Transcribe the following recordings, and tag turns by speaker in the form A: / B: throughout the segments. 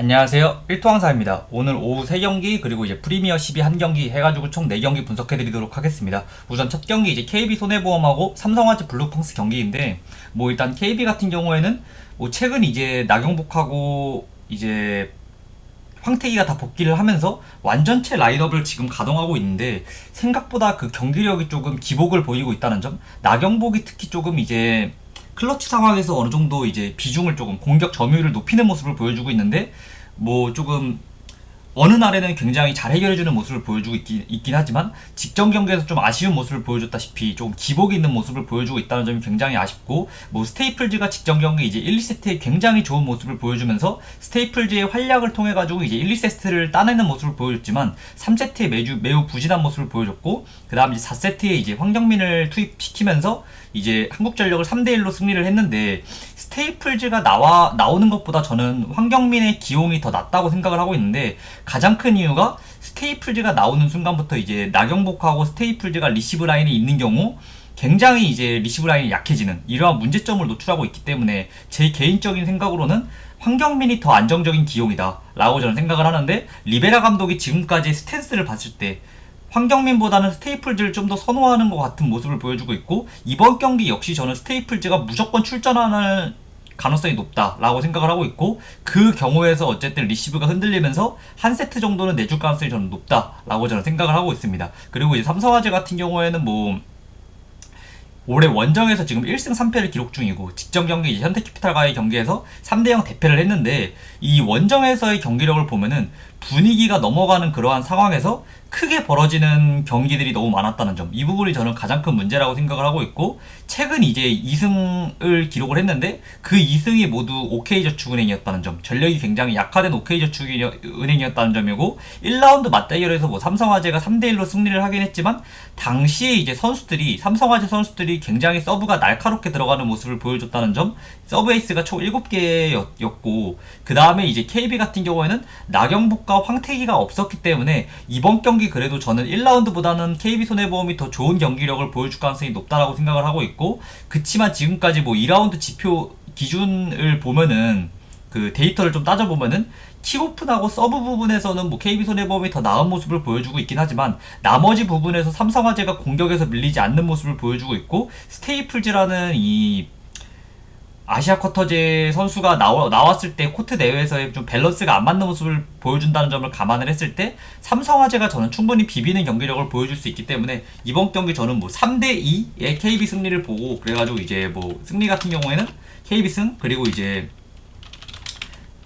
A: 안녕하세요. 1토항사입니다. 오늘 오후 3경기 그리고 이제 프리미어 12 1경기 해가지고 총 4경기 분석해드리도록 하겠습니다. 우선 첫 경기 이제 KB 손해보험하고 삼성화재 블루펑스 경기인데 뭐 일단 KB 같은 경우에는 뭐 최근 이제 나경복하고 이제 황태기가 다 복귀를 하면서 완전체 라인업을 지금 가동하고 있는데 생각보다 그 경기력이 조금 기복을 보이고 있다는 점 나경복이 특히 조금 이제 클러치 상황에서 어느 정도 이제 비중을 조금 공격 점유율을 높이는 모습을 보여주고 있는데 뭐 조금 어느 날에는 굉장히 잘 해결해주는 모습을 보여주고 있긴, 있긴 하지만 직전 경기에서 좀 아쉬운 모습을 보여줬다시피 좀 기복이 있는 모습을 보여주고 있다는 점이 굉장히 아쉽고 뭐 스테이플즈가 직전 경기 이제 1, 2세트에 굉장히 좋은 모습을 보여주면서 스테이플즈의 활약을 통해 가지고 이제 1, 2세트를 따내는 모습을 보여줬지만 3세트에 매주 매우 부진한 모습을 보여줬고 그다음 이제 4세트에 이제 황경민을 투입시키면서 이제 한국전력을 3대 1로 승리를 했는데 스테이플즈가 나와 나오는 것보다 저는 황경민의 기용이 더 낫다고 생각을 하고 있는데 가장 큰 이유가 스테이플즈가 나오는 순간부터 이제 나경복하고 스테이플즈가 리시브 라인에 있는 경우 굉장히 이제 리시브 라인이 약해지는 이러한 문제점을 노출하고 있기 때문에 제 개인적인 생각으로는 황경민이 더 안정적인 기용이다 라고 저는 생각을 하는데 리베라 감독이 지금까지 스탠스를 봤을 때 황경민보다는 스테이플즈를 좀 더 선호하는 것 같은 모습을 보여주고 있고 이번 경기 역시 저는 스테이플즈가 무조건 출전하는 가능성이 높다라고 생각을 하고 있고 그 경우에서 어쨌든 리시브가 흔들리면서 한 세트 정도는 내줄 가능성이 저는 높다라고 저는 생각을 하고 있습니다. 그리고 이제 삼성화재 같은 경우에는 뭐 올해 원정에서 지금 1승 3패를 기록 중이고 직전 경기 이제 현대캐피탈과의 경기에서 3대0 대패를 했는데 이 원정에서의 경기력을 보면은 분위기가 넘어가는 그러한 상황에서 크게 벌어지는 경기들이 너무 많았다는 점. 이 부분이 저는 가장 큰 문제라고 생각을 하고 있고, 최근 이제 2승을 기록을 했는데, 그 2승이 모두 OK저축은행이었다는 점. 전력이 굉장히 약화된 OK저축은행이었다는 점이고, 1라운드 맞대결에서 뭐 삼성화재가 3대1로 승리를 하긴 했지만, 당시에 이제 선수들이, 삼성화재 선수들이 굉장히 서브가 날카롭게 들어가는 모습을 보여줬다는 점, 서브 에이스가 총 7개였고, 그 다음에 이제 KB 같은 경우에는 나경복 과 황태기가 없었기 때문에, 이번 경기 그래도 저는 1라운드보다는 KB 손해보험이 더 좋은 경기력을 보여줄 가능성이 높다라고 생각을 하고 있고 그치만 지금까지 뭐 2라운드 지표 기준을 보면은 그 데이터를 좀 따져보면은 킥오픈하고 서브 부분에서는 뭐 KB 손해보험이 더 나은 모습을 보여주고 있긴 하지만 나머지 부분에서 삼성화재가 공격에서 밀리지 않는 모습을 보여주고 있고 스테이플즈라는 이 아시아 쿼터제 선수가 나와, 나왔을 때 코트 내외에서의 좀 밸런스가 안 맞는 모습을 보여준다는 점을 감안을 했을 때 삼성화재가 저는 충분히 비비는 경기력을 보여줄 수 있기 때문에 이번 경기 저는 뭐 3대2의 KB 승리를 보고 그래가지고 이제 뭐 승리 같은 경우에는 KB 승 그리고 이제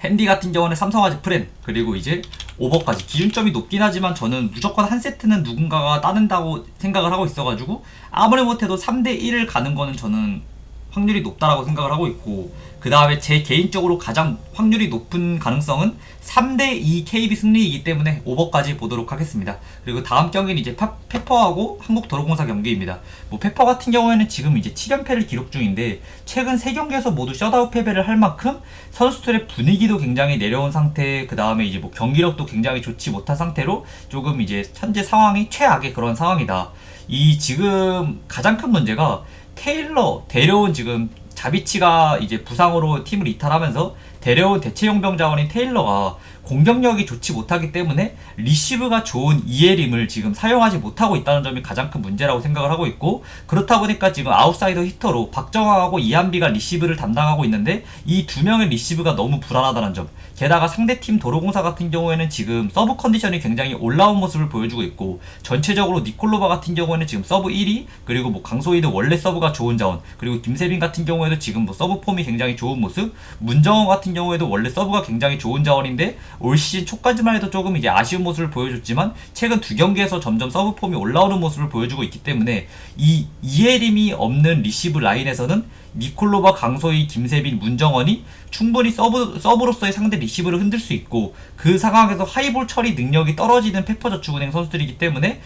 A: 핸디 같은 경우는 삼성화재 프렌 그리고 이제 오버까지. 기준점이 높긴 하지만 저는 무조건 한 세트는 누군가가 따낸다고 생각을 하고 있어가지고 아무리 못해도 3대1을 가는 거는 저는 확률이 높다라고 생각을 하고 있고 그 다음에 제 개인적으로 가장 확률이 높은 가능성은 3대2 KB 승리이기 때문에 오버까지 보도록 하겠습니다. 그리고 다음 경기는 이제 파, 페퍼하고 한국도로공사 경기입니다. 뭐 페퍼 같은 경우에는 지금 이제 7연패를 기록 중인데 최근 3경기에서 모두 셧아웃 패배를 할 만큼 선수들의 분위기도 굉장히 내려온 상태 그 다음에 이제 뭐 경기력도 굉장히 좋지 못한 상태로 조금 이제 현재 상황이 최악의 그런 상황이다. 이 지금 가장 큰 문제가 테일러 데려온 지금 자비치가 이제 부상으로 팀을 이탈하면서 데려온 대체 용병 자원인 테일러가 공격력이 좋지 못하기 때문에 리시브가 좋은 이에림을 지금 사용하지 못하고 있다는 점이 가장 큰 문제라고 생각을 하고 있고 그렇다 보니까 지금 아웃사이더 히터로 박정하고 이한비가 리시브를 담당하고 있는데 이 두 명의 리시브가 너무 불안하다는 점. 게다가 상대팀 도로공사 같은 경우에는 지금 서브 컨디션이 굉장히 올라온 모습을 보여주고 있고 전체적으로 니콜로바 같은 경우에는 지금 서브 1위 그리고 뭐 강소희도 원래 서브가 좋은 자원 그리고 김세빈 같은 경우에도 지금 뭐 서브 폼이 굉장히 좋은 모습 문정원 같은 경우에도 원래 서브가 굉장히 좋은 자원인데 올 시즌 초까지만 해도 조금 이제 아쉬운 모습을 보여줬지만 최근 두 경기에서 점점 서브 폼이 올라오는 모습을 보여주고 있기 때문에 이 이해림이 없는 리시브 라인에서는 니콜로바, 강소희, 김세빈, 문정원이 충분히 서브, 서브로서의 상대 리시브를 흔들 수 있고 그 상황에서 하이볼 처리 능력이 떨어지는 페퍼저축은행 선수들이기 때문에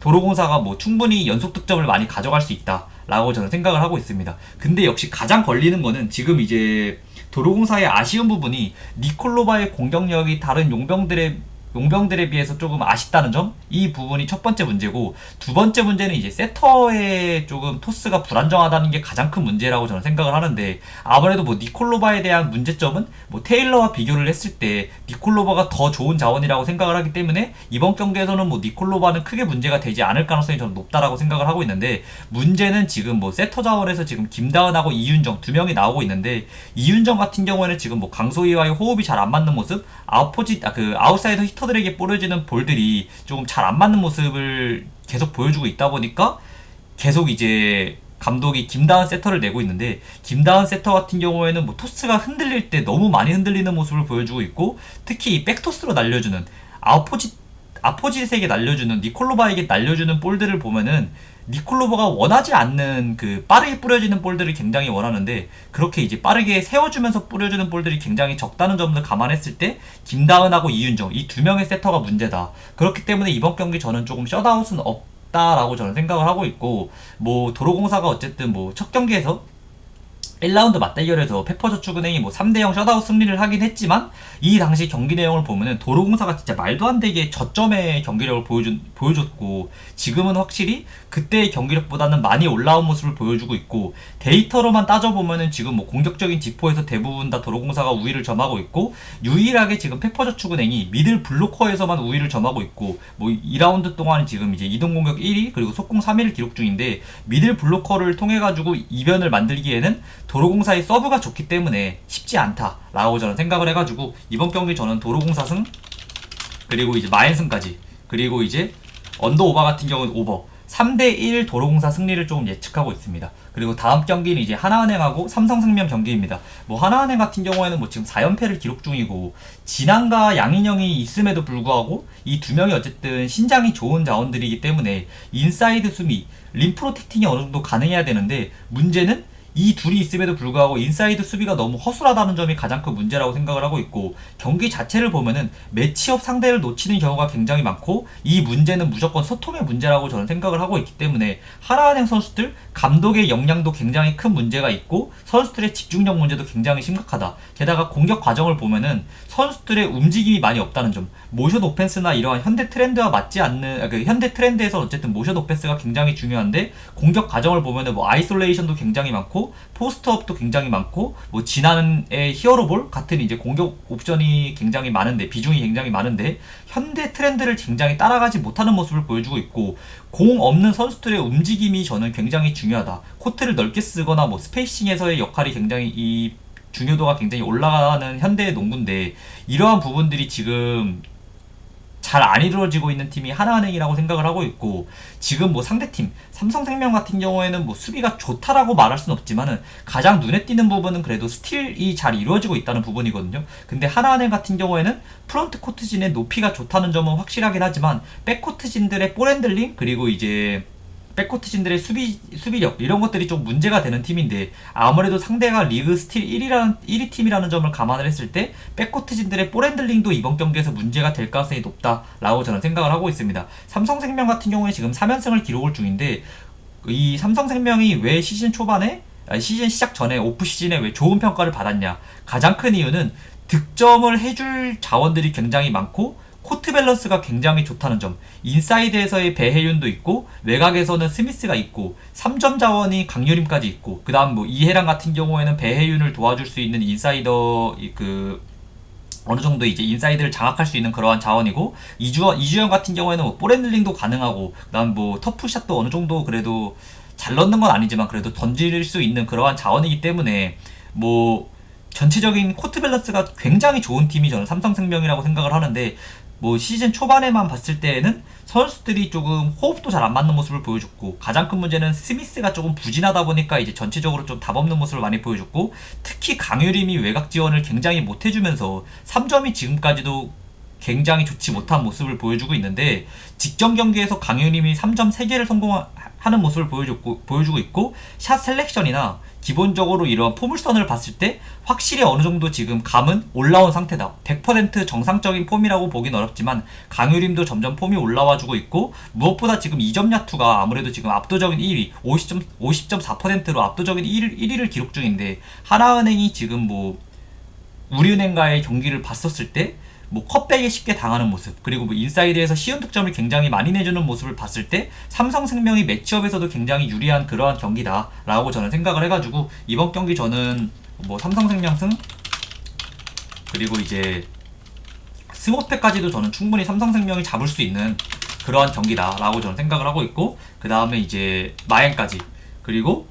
A: 도로공사가 뭐 충분히 연속 득점을 많이 가져갈 수 있다라고 저는 생각을 하고 있습니다. 근데 역시 가장 걸리는 거는 지금 이제 도로공사의 아쉬운 부분이 니콜로바의 공격력이 다른 용병들에 용병들에 비해서 조금 아쉽다는 점, 이 부분이 첫 번째 문제고, 두 번째 문제는 이제 세터의 조금 토스가 불안정하다는 게 가장 큰 문제라고 저는 생각을 하는데, 아무래도 뭐 니콜로바에 대한 문제점은 뭐 테일러와 비교를 했을 때, 니콜로바가 더 좋은 자원이라고 생각을 하기 때문에, 이번 경기에서는 뭐 니콜로바는 크게 문제가 되지 않을 가능성이 저는 높다라고 생각을 하고 있는데, 문제는 지금 뭐 세터 자원에서 지금 김다은하고 이윤정 두 명이 나오고 있는데, 이윤정 같은 경우에는 지금 뭐 강소희와의 호흡이 잘 안 맞는 모습, 아웃포지, 아, 그 아웃사이더 히터 들에게 뿌려지는 볼들이 조금 잘 안 맞는 모습을 계속 보여주고 있다 보니까 계속 이제 감독이 김다은 세터를 내고 있는데 김다은 세터 같은 경우에는 뭐 토스가 흔들릴 때 너무 많이 흔들리는 모습을 보여주고 있고 특히 이 백토스로 날려주는 아웃포지 아포지스에게 날려주는 니콜로바에게 날려주는 볼들을 보면은 니콜로바가 원하지 않는 그 빠르게 뿌려지는 볼들을 굉장히 원하는데 그렇게 이제 빠르게 세워주면서 뿌려주는 볼들이 굉장히 적다는 점을 감안했을 때 김다은하고 이윤정 이 두 명의 세터가 문제다. 그렇기 때문에 이번 경기 저는 조금 셧아웃은 없 다라고 저는 생각을 하고 있고 뭐 도로공사가 어쨌든 뭐 첫 경기에서 1라운드 맞대결에서 페퍼저축은행이 뭐 3대0 셧아웃 승리를 하긴 했지만 이 당시 경기 내용을 보면은 도로공사가 진짜 말도 안 되게 저점의 경기력을 보여준, 보여줬고 지금은 확실히 그때의 경기력보다는 많이 올라온 모습을 보여주고 있고 데이터로만 따져보면은 지금 뭐 공격적인 지포에서 대부분 다 도로공사가 우위를 점하고 있고 유일하게 지금 페퍼저축은행이 미들 블로커에서만 우위를 점하고 있고 뭐 2라운드 동안 지금 이제 이동공격 1위 그리고 속공 3위를 기록 중인데 미들 블로커를 통해 가지고 이변을 만들기에는 도로공사의 서브가 좋기 때문에 쉽지 않다라고 저는 생각을 해가지고 이번 경기 저는 도로공사 승 그리고 이제 마인 승까지 그리고 이제 언더 오버 같은 경우는 오버 3대1 도로공사 승리를 조금 예측하고 있습니다. 그리고 다음 경기는 이제 하나은행하고 삼성생명 경기입니다. 뭐 하나은행 같은 경우에는 뭐 지금 4연패를 기록 중이고 진안과 양인영이 있음에도 불구하고 이 두 명이 어쨌든 신장이 좋은 자원들이기 때문에 인사이드 수미, 림 프로텍팅이 어느 정도 가능해야 되는데 문제는 이 둘이 있음에도 불구하고 인사이드 수비가 너무 허술하다는 점이 가장 큰 문제라고 생각을 하고 있고 경기 자체를 보면은 매치업 상대를 놓치는 경우가 굉장히 많고 이 문제는 무조건 소통의 문제라고 저는 생각을 하고 있기 때문에 하나은행 선수들 감독의 역량도 굉장히 큰 문제가 있고 선수들의 집중력 문제도 굉장히 심각하다. 게다가 공격 과정을 보면은 선수들의 움직임이 많이 없다는 점 모션 오펜스나 이러한 현대 트렌드와 맞지 않는 아, 그 현대 트렌드에서 어쨌든 모션 오펜스가 굉장히 중요한데 공격 과정을 보면은 뭐 아이솔레이션도 굉장히 많고 포스트업도 굉장히 많고 뭐 지난해 히어로볼 같은 이제 공격 옵션이 굉장히 많은데 비중이 굉장히 많은데 현대 트렌드를 굉장히 따라가지 못하는 모습을 보여주고 있고 공 없는 선수들의 움직임이 저는 굉장히 중요하다. 코트를 넓게 쓰거나 뭐 스페이싱에서의 역할이 굉장히 이 중요도가 굉장히 올라가는 현대 농구인데 이러한 부분들이 지금 잘 안 이루어지고 있는 팀이 하나은행이라고 생각을 하고 있고 지금 뭐 상대팀 삼성생명 같은 경우에는 뭐 수비가 좋다라고 말할 수는 없지만은 가장 눈에 띄는 부분은 그래도 스틸이 잘 이루어지고 있다는 부분이거든요. 근데 하나은행 같은 경우에는 프론트 코트진의 높이가 좋다는 점은 확실하긴 하지만 백 코트진들의 볼핸들링 그리고 이제 백코트진들의 수비 수비력 이런 것들이 좀 문제가 되는 팀인데 아무래도 상대가 리그 스틸 1위라는 1위 팀이라는 점을 감안을 했을 때 백코트진들의 볼핸들링도 이번 경기에서 문제가 될 가능성이 높다라고 저는 생각을 하고 있습니다. 삼성생명 같은 경우에 지금 3연승을 기록을 중인데 이 삼성생명이 왜 시즌 초반에 아니, 시즌 시작 전에 오프 시즌에 왜 좋은 평가를 받았냐 가장 큰 이유는 득점을 해줄 자원들이 굉장히 많고 코트 밸런스가 굉장히 좋다는 점. 인사이드에서의 배혜윤도 있고 외곽에서는 스미스가 있고 3점 자원이 강유림까지 있고 그다음 뭐 이해랑 같은 경우에는 배혜윤을 도와줄 수 있는 인사이더 그 어느 정도 이제 인사이드를 장악할 수 있는 그러한 자원이고 이주 이주영 같은 경우에는 뭐 볼핸들링도 가능하고 그다음 뭐 터프샷도 어느 정도 그래도 잘 넣는 건 아니지만 그래도 던질 수 있는 그러한 자원이기 때문에 뭐 전체적인 코트 밸런스가 굉장히 좋은 팀이 저는 삼성생명이라고 생각을 하는데 뭐 시즌 초반에만 봤을 때에는 선수들이 조금 호흡도 잘 안 맞는 모습을 보여줬고 가장 큰 문제는 스미스가 조금 부진하다 보니까 이제 전체적으로 좀 답 없는 모습을 많이 보여줬고 특히 강유림이 외곽 지원을 굉장히 못 해주면서 3점이 지금까지도 굉장히 좋지 못한 모습을 보여주고 있는데 직전 경기에서 강유림이 3점 3개를 성공하는 모습을 보여줬고, 보여주고 있고 샷 셀렉션이나 기본적으로 이런 포물선을 봤을 때 확실히 어느 정도 지금 감은 올라온 상태다. 100% 정상적인 폼이라고 보긴 어렵지만 강유림도 점점 폼이 올라와주고 있고 무엇보다 지금 2점 야투가 아무래도 지금 압도적인 1위 50점 50.4%로 압도적인 1, 1위를 기록 중인데 하나은행이 지금 뭐 우리은행과의 경기를 봤었을 때 뭐 컵백에 쉽게 당하는 모습 그리고 뭐 인사이드에서 쉬운 득점을 굉장히 많이 내주는 모습을 봤을 때 삼성생명이 매치업에서도 굉장히 유리한 그러한 경기다라고 저는 생각을 해가지고 이번 경기 저는 뭐 삼성생명 승 그리고 이제 스모패까지도 저는 충분히 삼성생명이 잡을 수 있는 그러한 경기다라고 저는 생각을 하고 있고 그 다음에 이제 마엔까지 그리고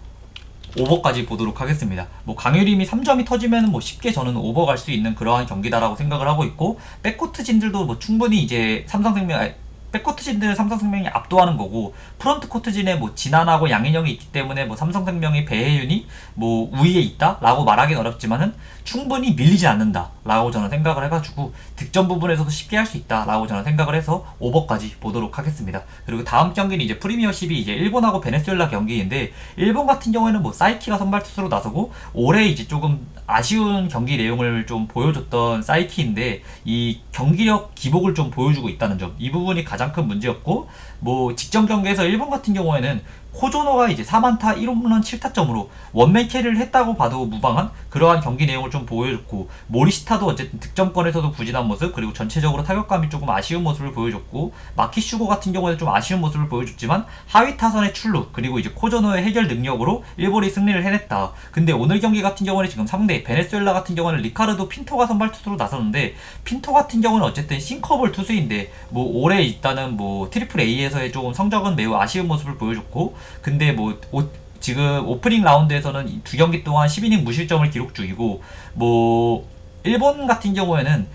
A: 오버까지 보도록 하겠습니다. 뭐 강유림이 3점이 터지면 뭐 쉽게 저는 오버 갈 수 있는 그러한 경기다라고 생각을 하고 있고 백코트 진들도 뭐 충분히 이제 삼성생명 아니, 백코트 진들은 삼성생명이 압도하는 거고 프런트 코트 진에 뭐 진한하고 양인영이 있기 때문에 뭐 삼성생명이 배혜윤이 뭐 우위에 있다라고 말하기는 어렵지만은 충분히 밀리지 않는다라고 저는 생각을 해가지고 득점 부분에서도 쉽게 할 수 있다라고 저는 생각을 해서 오버까지 보도록 하겠습니다. 그리고 다음 경기는 이제 프리미어십이 이제 일본하고 베네수엘라 경기인데 일본 같은 경우에는 뭐 사이키가 선발 투수로 나서고 올해 이제 조금 아쉬운 경기 내용을 좀 보여줬던 사이키인데 이 경기력 기복을 좀 보여주고 있다는 점 이 부분이 가장 큰 문제였고 뭐 직전 경기에서 일본 같은 경우에는 코조노가 이제 4만타 1홈런 7타점으로 원맨 캐리를 했다고 봐도 무방한 그러한 경기 내용을 좀 보여줬고 모리시타도 어쨌든 득점권에서도 부진한 모습 그리고 전체적으로 타격감이 조금 아쉬운 모습을 보여줬고 마키슈고 같은 경우에는 좀 아쉬운 모습을 보여줬지만 하위 타선의 출루 그리고 이제 코조노의 해결 능력으로 일본이 승리를 해냈다. 근데 오늘 경기 같은 경우는 지금 상대 베네수엘라 같은 경우는 리카르도 핀토가 선발 투수로 나섰는데 핀토 같은 경우는 어쨌든 싱커볼 투수인데 뭐 올해 일단은 뭐 트리플 A에서의 조금 성적은 매우 아쉬운 모습을 보여줬고 근데 뭐 오- 지금 오프닝 라운드에서는 이두 경기 동안 10이닝 무실점을 기록 중이고 뭐 일본 같은 경우에는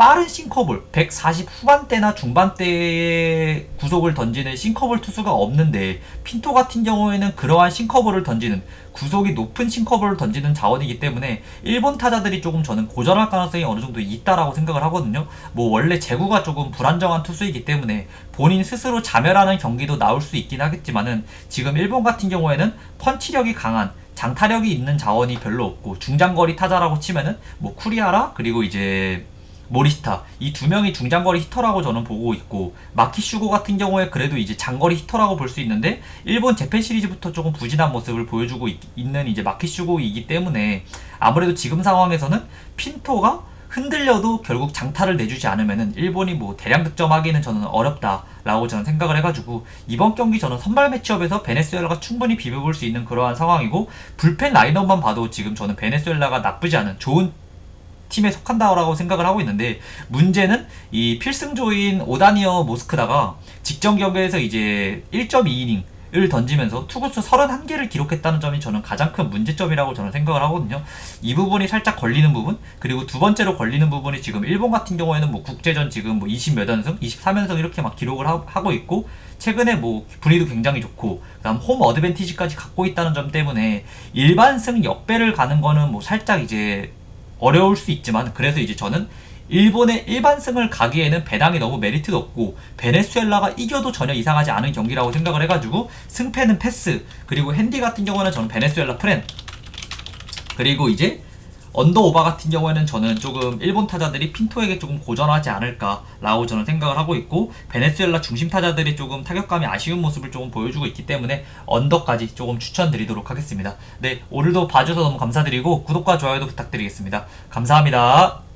A: 빠른 싱커볼 140 후반대나 중반대의 구속을 던지는 싱커볼 투수가 없는데 핀토 같은 경우에는 그러한 싱커볼을 던지는 구속이 높은 싱커볼을 던지는 자원이기 때문에 일본 타자들이 조금 저는 고전할 가능성이 어느 정도 있다라고 생각을 하거든요. 뭐 원래 제구가 조금 불안정한 투수이기 때문에 본인 스스로 자멸하는 경기도 나올 수 있긴 하겠지만은 지금 일본 같은 경우에는 펀치력이 강한 장타력이 있는 자원이 별로 없고 중장거리 타자라고 치면은 뭐 쿠리아라 그리고 이제 모리스타 이 두 명이 중장거리 히터라고 저는 보고 있고 마키슈고 같은 경우에 그래도 이제 장거리 히터라고 볼 수 있는데 일본 재팬 시리즈부터 조금 부진한 모습을 보여주고 있, 는 이제 마키슈고이기 때문에 아무래도 지금 상황에서는 핀토가 흔들려도 결국 장타를 내주지 않으면은 일본이 뭐 대량 득점하기는 저는 어렵다라고 저는 생각을 해가지고 이번 경기 저는 선발 매치업에서 베네수엘라가 충분히 비벼볼 수 있는 그러한 상황이고 불펜 라인업만 봐도 지금 저는 베네수엘라가 나쁘지 않은 좋은 팀에 속한다라고 생각을 하고 있는데 문제는 이 필승조인 오다니어 모스크다가 직전 경기에서 이제 1.2이닝 을 던지면서 투구수 31개를 기록했다는 점이 저는 가장 큰 문제점이라고 저는 생각을 하거든요. 이 부분이 살짝 걸리는 부분, 그리고 두 번째로 걸리는 부분이 지금 일본 같은 경우에는 뭐 국제전 지금 뭐 20몇 연승, 23연승 이렇게 막 기록을 하, 하고 있고, 최근에 뭐 분위기도 굉장히 좋고, 그다음 홈 어드밴티지까지 갖고 있다는 점 때문에 일반승 역배를 가는 거는 뭐 살짝 이제 어려울 수 있지만 그래서 이제 저는 일본의 일반승을 가기에는 배당이 너무 메리트도 없고 베네수엘라가 이겨도 전혀 이상하지 않은 경기라고 생각을 해가지고 승패는 패스 그리고 핸디 같은 경우는 저는 베네수엘라 프렌 그리고 이제 언더 오바 같은 경우에는 저는 조금 일본 타자들이 핀토에게 조금 고전하지 않을까라고 저는 생각을 하고 있고 베네수엘라 중심 타자들이 조금 타격감이 아쉬운 모습을 조금 보여주고 있기 때문에 언더까지 조금 추천드리도록 하겠습니다. 네 오늘도 봐주셔서 너무 감사드리고 구독과 좋아요도 부탁드리겠습니다. 감사합니다.